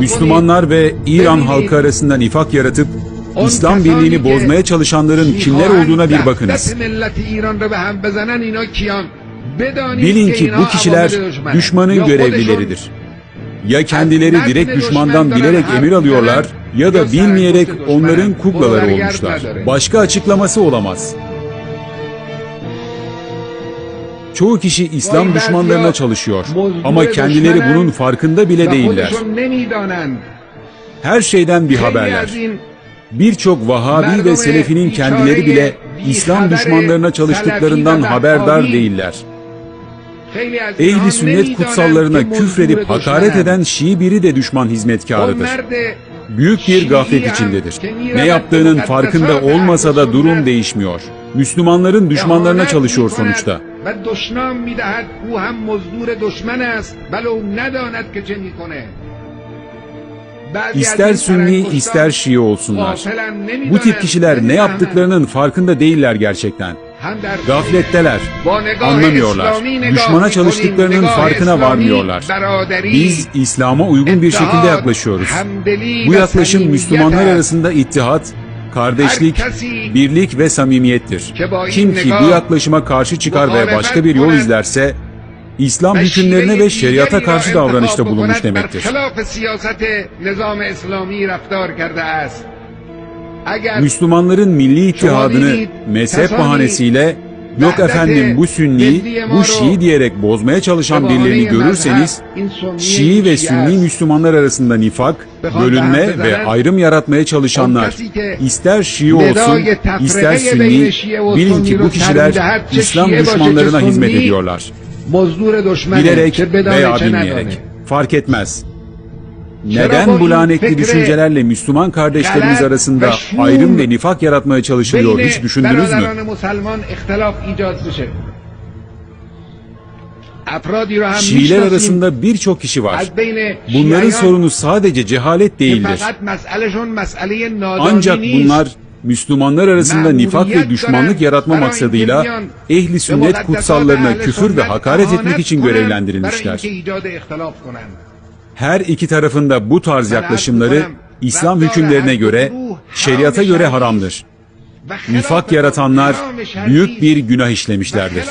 Müslümanlar ve İran halkı arasında nifak yaratıp İslam birliğini bozmaya çalışanların kimler olduğuna bir bakınız. Bilin ki bu kişiler düşmanın görevlileridir. Ya kendileri direkt düşmandan bilerek emir alıyorlar ya da bilmeyerek onların kuklaları olmuşlar. Başka açıklaması olamaz. Çoğu kişi İslam düşmanlarına çalışıyor ama kendileri bunun farkında bile değiller. Her şeyden bir haberler. Birçok Vahabi ve Selefinin kendileri bile İslam düşmanlarına çalıştıklarından haberdar değiller. Ehli sünnet kutsallarına küfredip hakaret eden Şii biri de düşman hizmetkarıdır. Büyük bir gaflet içindedir. Ne yaptığının farkında olmasa da durum değişmiyor. Müslümanların düşmanlarına çalışıyor sonuçta. İster Sünni ister Şii olsunlar. Bu tip kişiler ne yaptıklarının farkında değiller gerçekten. Gafletteler, anlamıyorlar, düşmana çalıştıklarının farkına varmıyorlar. Biz İslam'a uygun bir şekilde yaklaşıyoruz. Bu yaklaşım Müslümanlar arasında ittihat, kardeşlik, birlik ve samimiyettir. Kim ki bu yaklaşıma karşı çıkar ve başka bir yol izlerse, İslam hükümlerine ve şeriata karşı davranışta bulunmuş demektir. Müslümanların milli ittihadını mezhep bahanesiyle Yok efendim bu Sünni, bu Şii diyerek bozmaya çalışan birilerini görürseniz, Şii ve Sünni Müslümanlar arasında nifak, bölünme ve ayrım yaratmaya çalışanlar, ister Şii olsun, ister Sünni, bilin ki bu kişiler İslam düşmanlarına hizmet ediyorlar. Bilerek veya bilmeyerek, fark etmez. Neden bu lanetli düşüncelerle Müslüman kardeşlerimiz arasında ayrım ve nifak yaratmaya çalışılıyor hiç düşündünüz mü? Şiiler arasında birçok kişi var. Bunların sorunu sadece cehalet değildir. Ancak bunlar Müslümanlar arasında nifak ve düşmanlık yaratma maksadıyla ehli sünnet kutsallarına küfür ve hakaret etmek için görevlendirilmişler. Her iki tarafında bu tarz yaklaşımları İslam hükümlerine göre, şeriata göre haramdır. Nifak yaratanlar büyük bir günah işlemişlerdir.